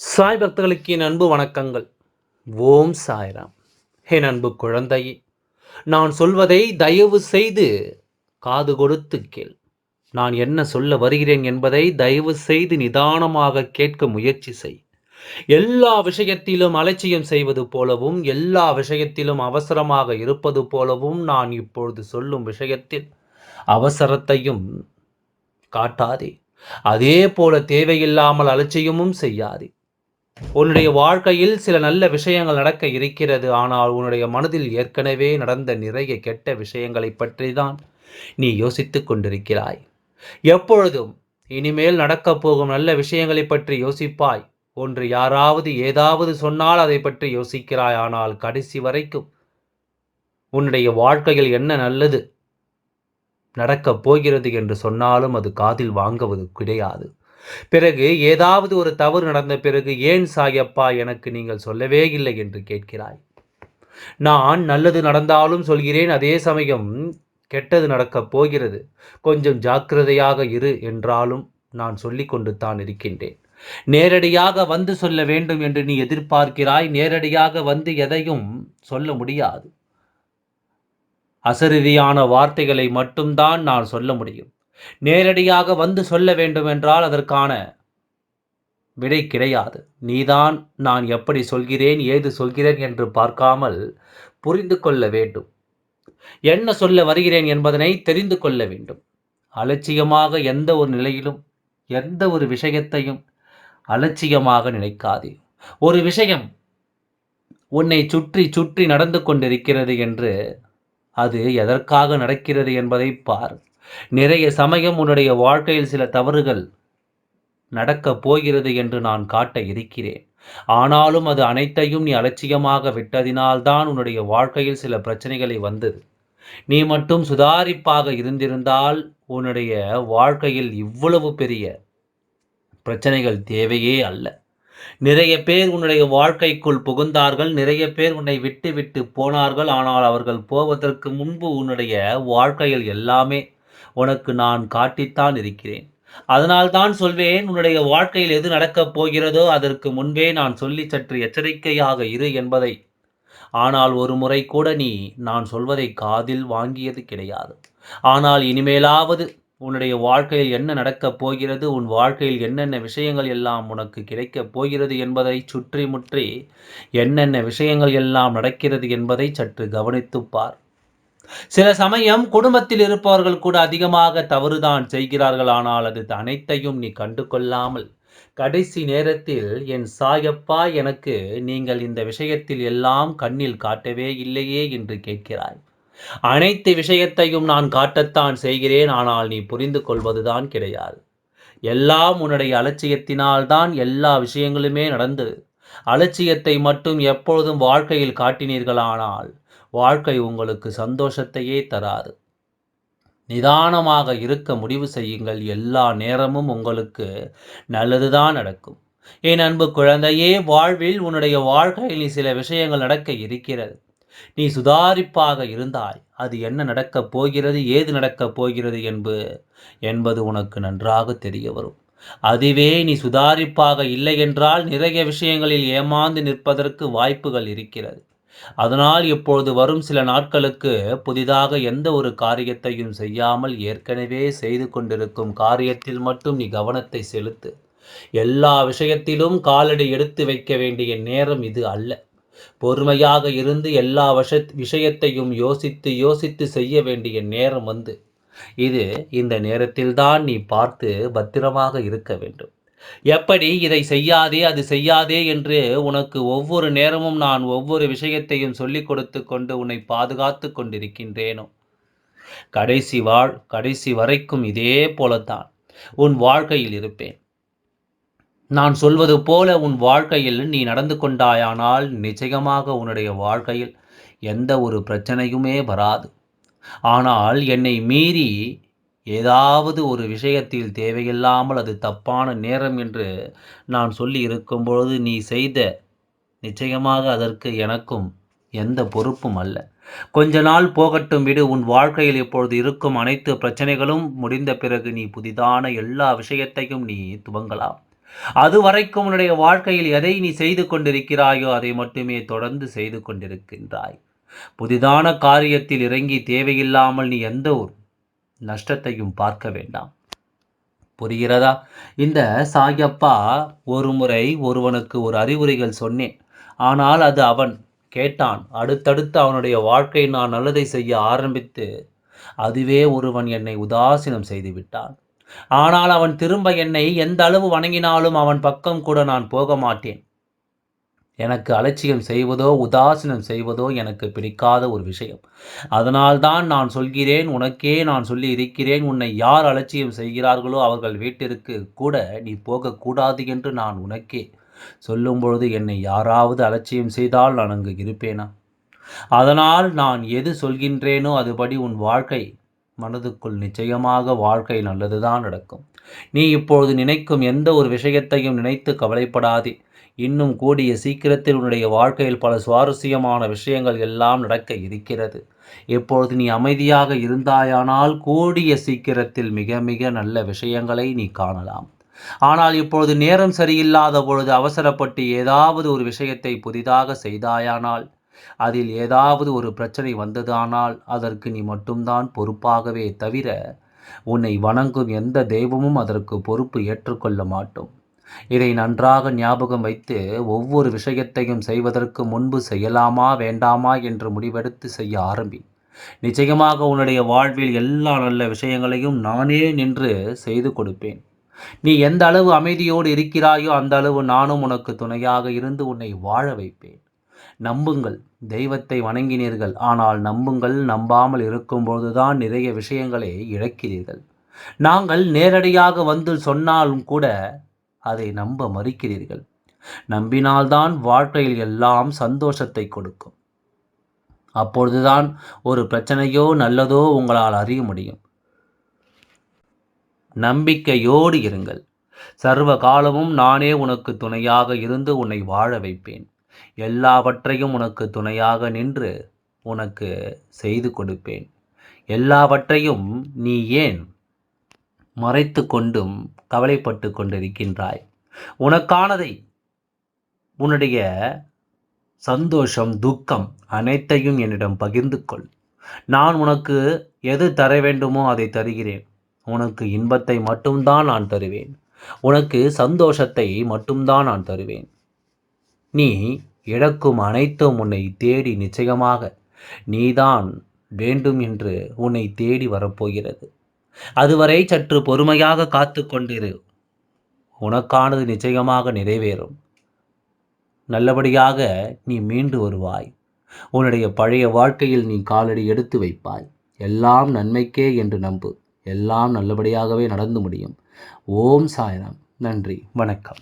சாய் பக்தர்களுக்கு என் அன்பு வணக்கங்கள். ஓம் சாய்ராம். என் அன்பு குழந்தையே நான் சொல்வதை தயவு செய்து காது கொடுத்து கேள். நான் என்ன சொல்ல வருகிறேன் என்பதை தயவு செய்து நிதானமாக கேட்க முயற்சி செய். எல்லா விஷயத்திலும் அலட்சியம் செய்வது போலவும் எல்லா விஷயத்திலும் அவசரமாக இருப்பது போலவும் நான் இப்பொழுது சொல்லும் விஷயத்தில் அவசரத்தையும் காட்டாதே. அதே போல தேவையில்லாமல் அலட்சியமும் செய்யாதே. உன்னுடைய வாழ்க்கையில் சில நல்ல விஷயங்கள் நடக்க இருக்கிறது. ஆனால் உன்னுடைய மனதில் ஏற்கனவே நடந்த நிறைய கெட்ட விஷயங்களை பற்றி தான் நீ யோசித்துக் கொண்டிருக்கிறாய். எப்பொழுதும் இனிமேல் நடக்கப் போகும் நல்ல விஷயங்களை பற்றி யோசிப்பாய். ஒன்று யாராவது ஏதாவது சொன்னால் அதை பற்றி யோசிக்கிறாய். ஆனால் கடைசி வரைக்கும் உன்னுடைய வாழ்க்கையில் என்ன நல்லது நடக்கப் போகிறது என்று சொன்னாலும் அது காதில் வாங்குவது கிடையாது. பிறகு ஏதாவது ஒரு தவறு நடந்த பிறகு ஏன் சாயப்பா எனக்கு நீங்கள் சொல்லவே இல்லை என்று கேட்கிறாய்? நான் நல்லது நடந்தாலும் சொல்கிறேன் அதே சமயம் கெட்டது நடக்கப் போகிறது. கொஞ்சம் ஜாக்கிரதையாக இரு என்றாலும் நான் சொல்லிக்கொண்டு தான் இருக்கின்றேன். நேரடியாக வந்து சொல்ல வேண்டும் என்று நீ எதிர்பார்க்கிறாய் நேரடியாக வந்து எதையும் சொல்ல முடியாது. அசரீதியான வார்த்தைகளை மட்டும்தான் நான் சொல்ல முடியும். நேரடியாக வந்து சொல்ல வேண்டுமென்றால் அதற்கான விடை கிடையாது. நீதான் நான் எப்படி சொல்கிறேன் ஏது சொல்கிறேன் என்று பார்க்காமல் புரிந்து கொள்ள வேண்டும். என்ன சொல்ல வருகிறேன் என்பதனை தெரிந்து கொள்ள வேண்டும். அலட்சியமாக எந்த ஒரு நிலையிலும் எந்த ஒரு விஷயத்தையும் அலட்சியமாக நினைக்காதே. ஒரு விஷயம் உன்னை சுற்றி சுற்றி நடந்து கொண்டிருக்கிறது என்று அது எதற்காக நடக்கிறது என்பதை பார். நிறைய சமயம் உன்னுடைய வாழ்க்கையில் சில தவறுகள் நடக்கப் போகிறது என்று நான் காட்ட இருக்கிறேன். ஆனாலும் அது அனைத்தையும் நீ அலட்சியமாக விட்டதினால்தான் உன்னுடைய வாழ்க்கையில் சில பிரச்சனைகளை வந்தது. நீ மட்டும் சுதாரிப்பாக இருந்திருந்தால் உன்னுடைய வாழ்க்கையில் இவ்வளவு பெரிய பிரச்சனைகள் தேவையே அல்ல. நிறைய பேர் உன்னுடைய வாழ்க்கைக்குள் புகுந்தார்கள் நிறைய பேர் உன்னை விட்டு விட்டு போனார்கள் ஆனால் அவர்கள் போவதற்கு முன்பு உன்னுடைய வாழ்க்கையில் எல்லாமே உனக்கு நான் காட்டித்தான் இருக்கிறேன். அதனால்தான் சொல்வேன் உன்னுடைய வாழ்க்கையில் எது நடக்கப் போகிறதோ அதற்கு முன்பே நான் சொல்லி சற்று எச்சரிக்கையாக இரு என்பதை. ஆனால் ஒரு முறை கூட நீ நான் சொல்வதை காதில் வாங்கியது கிடையாது. ஆனால் இனிமேலாவது உன்னுடைய வாழ்க்கையில் என்ன நடக்கப் போகிறது உன் வாழ்க்கையில் என்னென்ன விஷயங்கள் எல்லாம் உனக்கு கிடைக்கப் போகிறது என்பதை சுற்றி முற்றி என்னென்ன விஷயங்கள் எல்லாம் நடக்கிறது என்பதை சற்று கவனித்துப் பார். சில சமயம் குடும்பத்தில் இருப்பவர்கள் கூட அதிகமாக தவறுதான் செய்கிறார்கள். ஆனால் அது அனைத்தையும் நீ கண்டு கொள்ளாமல் கடைசி நேரத்தில் என் சாயப்பா எனக்கு நீங்கள் இந்த விஷயத்தில் எல்லாம் கண்ணில் காட்டவே இல்லையே என்று கேட்கிறாய். அனைத்து விஷயத்தையும் நான் காட்டத்தான் செய்கிறேன். ஆனால் நீ புரிந்து கொள்வதுதான் கிடையாது. எல்லாம் உன்னுடைய அலட்சியத்தினால் தான் எல்லா விஷயங்களுமே நடந்தது. அலட்சியத்தை மட்டும் எப்பொழுதும் வாழ்க்கையில் காட்டினீர்களானால் வாழ்க்கை உங்களுக்கு சந்தோஷத்தையே தராது. நிதானமாக இருக்க முடிவு செய்யுங்கள். எல்லா நேரமும் உங்களுக்கு நல்லதுதான் நடக்கும். என் அன்பு குழந்தையே வாழ்வில் உன்னுடைய வாழ்க்கையில் நீ சில விஷயங்கள் நடக்க இருக்கிறது. நீ சுதாரிப்பாக இருந்தாய். அது என்ன நடக்கப் போகிறது ஏது நடக்கப் போகிறது என்பது என்பது உனக்கு நன்றாக தெரிய வரும். அதுவே நீ சுதாரிப்பாக இல்லை என்றால் நிறைய விஷயங்களில் ஏமாந்து நிற்பதற்கு வாய்ப்புகள் இருக்கிறது. அதனால் இப்பொழுது வரும் சில நாட்களுக்கு புதிதாக எந்த ஒரு காரியத்தையும் செய்யாமல் ஏற்கனவே செய்து கொண்டிருக்கும் காரியத்தில் மட்டும் நீ கவனத்தை செலுத்து. எல்லா விஷயத்திலும் காலடி எடுத்து வைக்க வேண்டிய நேரம் இது அல்ல. பொறுமையாக இருந்து எல்லா விஷ விஷயத்தையும் யோசித்து யோசித்து செய்ய வேண்டிய நேரம் வந்து. இது இந்த நேரத்தில்தான் நீ பார்த்து பத்திரமாக இருக்க வேண்டும். எப்படி இதை செய்யாதே அது செய்யாதே என்று உனக்கு ஒவ்வொரு நேரமும் நான் ஒவ்வொரு விஷயத்தையும் சொல்லிக் கொடுத்து கொண்டு உன்னை பாதுகாத்து கொண்டிருக்கின்றேனோ? கடைசி வாழ் கடைசி வரைக்கும் இதே போலத்தான். உன் வாழ்க்கையில் இருப்பேன். நான் சொல்வது போல உன் வாழ்க்கையில் நீ நடந்து கொண்டாயானால் நிச்சயமாக உன்னுடைய வாழ்க்கையில் எந்த ஒரு பிரச்சனையுமே வராது. ஆனால் என்னை மீறி ஏதாவது ஒரு விஷயத்தில் தேவையில்லாமல் அது தப்பான நேரம் என்று நான் சொல்லி இருக்கும் பொழுது நீ செய்த நிச்சயமாக அதற்கு எனக்கும் எந்த பொறுப்பும் அல்ல. கொஞ்ச நாள் போகட்டும் விடு உன் வாழ்க்கையில் இப்பொழுது இருக்கும் அனைத்து பிரச்சனைகளும் முடிந்த பிறகு நீ புதிதான எல்லா விஷயத்தையும் நீ துவங்கலாம். அதுவரைக்கும் உன்னுடைய வாழ்க்கையில் எதை நீ செய்து கொண்டிருக்கிறாயோ அதை மட்டுமே தொடர்ந்து செய்து கொண்டிருக்கின்றாய். புதிதான காரியத்தில் இறங்கி தேவையில்லாமல் நீ எந்த ஒரு நஷ்டத்தையும் பார்க்க வேண்டாம். புரிகிறதா? இந்த சாயப்பா ஒரு முறை ஒருவனுக்கு ஒரு அறிவுரைகள் சொன்னேன். ஆனால் அது அவன் கேட்டான். அடுத்தடுத்து அவனுடைய வாழ்க்கை நான் நல்லதை செய்ய ஆரம்பித்து அதுவே ஒருவன் என்னை உதாசீனம் செய்து விட்டான். ஆனால் அவன் திரும்ப என்னை எந்த அளவு வணங்கினாலும் அவன் பக்கம் கூட நான் போக மாட்டேன். எனக்கு அலட்சியம் செய்வதோ உதாசீனம் செய்வதோ எனக்கு பிடிக்காத ஒரு விஷயம். அதனால்தான் நான் சொல்கிறேன் உனக்கே நான் சொல்லி இருக்கிறேன் உன்னை யார் அலட்சியம் செய்கிறார்களோ அவர்கள் வீட்டிற்கு கூட நீ போகக்கூடாது என்று நான் உனக்கே சொல்லும் பொழுது என்னை யாராவது அலட்சியம் செய்தால் நான் அங்கு இருப்பேனா? அதனால் நான் எது சொல்கின்றேனோ அதுபடி உன் வாழ்க்கை மனதுக்குள் நிச்சயமாக வாழ்க்கை நல்லதுதான் நடக்கும். நீ இப்பொழுது நினைக்கும் எந்த ஒரு விஷயத்தையும் நினைத்து கவலைப்படாதே. இன்னும் கூடிய சீக்கிரத்தில் உன்னுடைய வாழ்க்கையில் பல சுவாரஸ்யமான விஷயங்கள் எல்லாம் நடக்க இருக்கிறது. இப்பொழுது நீ அமைதியாக இருந்தாயானால் கூடிய சீக்கிரத்தில் மிக மிக நல்ல விஷயங்களை நீ காணலாம். ஆனால் இப்பொழுது நேரம் சரியில்லாத பொழுது அவசரப்பட்டு ஏதாவது ஒரு விஷயத்தை புதிதாக செய்தாயானால் அதில் ஏதாவது ஒரு பிரச்சனை வந்ததானால் அதற்கு நீ மட்டும்தான் பொறுப்பாகவே தவிர உன்னை வணங்கும் எந்த தெய்வமும் அதற்கு பொறுப்பு ஏற்றுக்கொள்ள மாட்டோம். இதை நன்றாக ஞாபகம் வைத்து ஒவ்வொரு விஷயத்தையும் செய்வதற்கு முன்பு செய்யலாமா வேண்டாமா என்று முடிவெடுத்து செய்ய ஆரம்பி நிச்சயமாக உன்னுடைய வாழ்வில் எல்லா நல்ல விஷயங்களையும் நானே நின்று செய்து கொடுப்பேன். நீ எந்த அளவு அமைதியோடு இருக்கிறாயோ அந்த அளவு நானும் உனக்கு துணையாக இருந்து உன்னை வாழ வைப்பேன். நம்புங்கள் தெய்வத்தை வணங்கினீர்கள். ஆனால் நம்புங்கள் நம்பாமல் இருக்கும்போதுதான் நிறைய விஷயங்களை இழக்கிறீர்கள். நாங்கள் நேரடியாக வந்து சொன்னாலும் கூட அதை நம்ப மறுக்கிறீர்கள். நம்பினால்தான் வாழ்க்கையில் எல்லாம் சந்தோஷத்தை கொடுக்கும். அப்பொழுதுதான் ஒரு பிரச்சனையோ நல்லதோ உங்களால் அறிய முடியும். நம்பிக்கையோடு இருங்கள். சர்வ காலமும் நானே உனக்கு துணையாக இருந்து உன்னை வாழ வைப்பேன். எல்லாவற்றையும் உனக்கு துணையாக நின்று உனக்கு செய்து கொடுப்பேன். எல்லாவற்றையும் நீ ஏன் மறைத்து கொண்டும் கவலைப்பட்டு கொண்டிருக்கின்றாய் உனக்கானதை உன்னுடைய சந்தோஷம் துக்கம் அனைத்தையும் என்னிடம் பகிர்ந்து கொள் நான் உனக்கு எது தர வேண்டுமோ அதை தருகிறேன். உனக்கு இன்பத்தை மட்டும்தான் நான் தருவேன். உனக்கு சந்தோஷத்தை மட்டும்தான் நான் தருவேன். நீ இழக்கும் அனைத்தும் உன்னை தேடி நிச்சயமாக நீதான் வேண்டும் என்று உன்னை தேடி வரப்போகிறது. அதுவரை சற்று பொறுமையாக காத்து கொண்டிரு. உனக்கானது நிச்சயமாக நிறைவேறும். நல்லபடியாக நீ மீண்டு வருவாய். உன்னுடைய பழைய வாழ்க்கையில் நீ காலடி எடுத்து வைப்பாய். எல்லாம் நன்மைக்கே என்று நம்பு. எல்லாம் நல்லபடியாகவே நடந்து முடியும். ஓம் சாயனம் நன்றி. வணக்கம்.